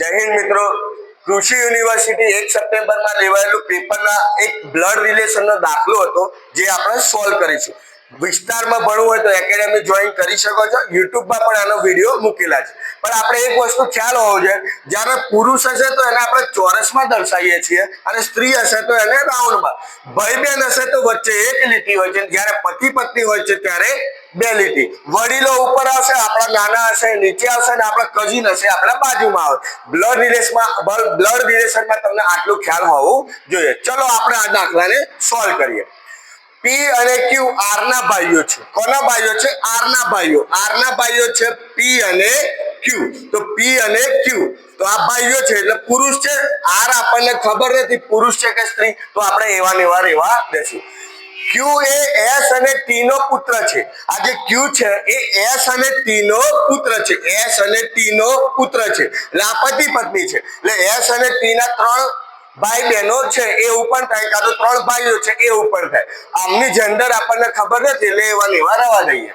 જય હિન્દ મિત્રો. કૃષિ યુનિવર્સિટી એક સપ્ટેમ્બરમાં લેવાયેલું પેપરના એક બ્લડ રિલેશનનો દાખલો હતો, જે આપણે સોલ્વ કરીશું. વિસ્તારમાં ભણવું હોય તો એકેડેમી જોઈન કરી શકો છો. યુટ્યુબમાં પણ આનો વીડિયો મૂકેલા છે. પણ આપણે એક વસ્તુ ખ્યાલ હોવો જોઈએ. જ્યારે પુરુષ હશે તો એને આપણે ચોરસમાં દર્શાવીએ છીએ અને સ્ત્રી હશે તો એને રાઉન્ડમાં. ભાઈ બહેન હશે તો વચ્ચે એક લીટી હોય છે. જ્યારે પતિ પત્ની હોય છે ત્યારે બે લીટી. વડીલો ઉપર આવશે, આપણા નાના હશે, નીચે આવશે અને આપણા કઝિન હશે, આપણા બાજુમાં આવે બ્લડ રિલેશનમાં બ્લડ રિલેશનમાં તમને આટલું ખ્યાલ હોવું જોઈએ. ચલો આપણે આ દાખલાને સોલ્વ કરીએ. પી અને ક્યુ આર ના ભાઈઓ છે. કોના ભાઈઓ છે? આર ના ભાઈઓ. આર ના ભાઈઓ છે પી અને ક્યુ તો પી અને ક્યુ તો આ ભાઈઓ છે એટલે પુરુષ છે. આર આપણને ખબર નથી પુરુષ છે કે સ્ત્રી. તો આપણે એવા ને એવા રહેવા દેશું. ક્યુ એ એસ અને ટી નો પુત્ર છે. આ જે ક્યુ છે, એ એસ અને ટી નો પુત્ર છે. એસ અને ટી નો પુત્ર છે. એટલે આ પતિ પત્ની છે. એટલે એસ અને ટી ના ત્રણ ભાઈ બહેનો છે, એ ઉપર થાય, કાં તો ત્રણ ભાઈઓ છે, એ ઉપર થાય. આમની જેન્ડર આપણને ખબર નથી, એટલે એવા લેવા રહેવા દઈએ.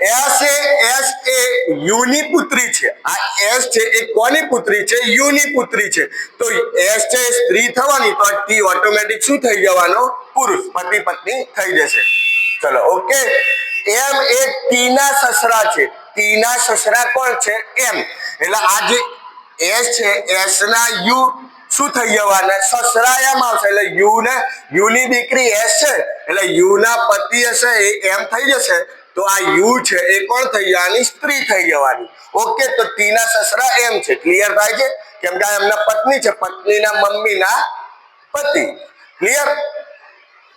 એસ એ એસ એ યુની પુત્રી છે. આ એસ છે, એ કોની પુત્રી છે? યુની પુત્રી છે. તો એસ છે સ્ત્રી થવાની, તો ટી ઓટોમેટિક શું થઈ જવાનો? પુરુષ પતિ પત્ની થઈ જશે. ચલો ઓકે એમ એ ટીના સસરા છે. ટીના સસરા કોણ છે? એમ. એટલે આ જે એસ છે એસ ના યુ શું થઈ જવાના? સસરા એમ આવશે. એટલે યુ ને યુ ની દીકરી એસ છે. એટલે યુ ના પતિ હશે એ એમ થઈ જશે. તો આ યુ છે એ કોણ થઈ જવાની સ્ત્રી થઈ જવાની. ઓકે તો ટીના સસરા એમ છે. ક્લિયર થાય છે? કેમ કે આ એમના પત્ની છે. પત્નીના મમ્મીના પતિ. ક્લિયર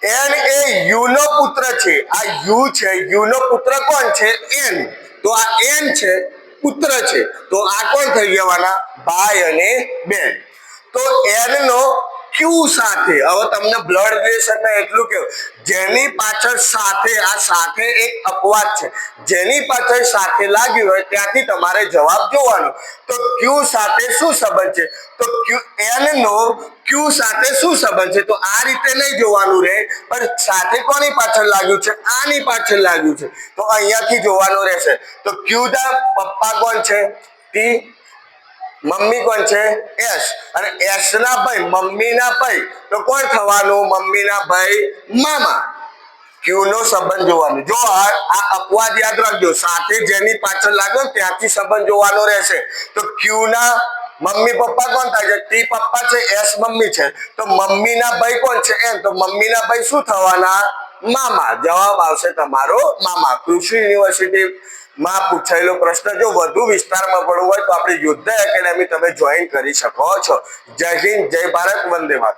એન એ યુનો પુત્ર છે. આ યુ છે, યુનો પુત્ર કોણ છે? એન. તો આ એન છે, પુત્ર છે. તો આ કોણ થઈ જવાના ભાઈ અને બેન. તો એન નો ક્યુ સાથે? હવે તમને બ્લડ રિલેશનમાં એટલું કેવું જેની પાછળ સાથે, આ સાથે એક અપવાદ છે. જેની પાછળ સાથે લાગ્યું હોય, ત્યાંથી તમારે જવાબ જોવાનો. તો ક્યુ સાથે શું સંબંધ છે? તો ક્યુ એન નો ક્યુ સાથે શું સંબંધ છે? તો આ રીતે નહીં જોવાનું રહે. પણ સાથે કોની પાછળ લાગ્યું છે? આની પાછળ લાગ્યું છે. તો અહીંયાથી જોવાનું રહેશે. તો ક્યુ ના પપ્પા કોણ છે? ટી મમ્મી કોણ છે? એસ અને એસ ના ભાઈ મમ્મી ના ભાઈ. તો કોણ થવાનું? મમ્મી ના ભાઈ, મામા. ક્યુ નો સંબંધ જોવાનો? જો આ અપવાદ યાદ રાખજો. સાથે જેની પાછળ લાગ્યો ત્યાંથી સંબંધ જોવાનો રહેશે. તો ક્યુ ના મમ્મી પપ્પા કોણ થાય છે? ટી પપ્પા છે એસ મમ્મી છે. તો મમ્મી ના ભાઈ કોણ છે? એમ. તો મમ્મી ના ભાઈ શું થવાના? મામા, જવાબ આવશે તમારો મામા. કૃષિ યુનિવર્સિટી માં પૂછાયેલો પ્રશ્ન, જો વધુ વિસ્તારમાં ભણવું હોય તો આપણી યોદ્ધા એકેડેમી તમે જોઈન કરી શકો છો. જય હિન્દ, જય ભારત, વંદે માતરમ.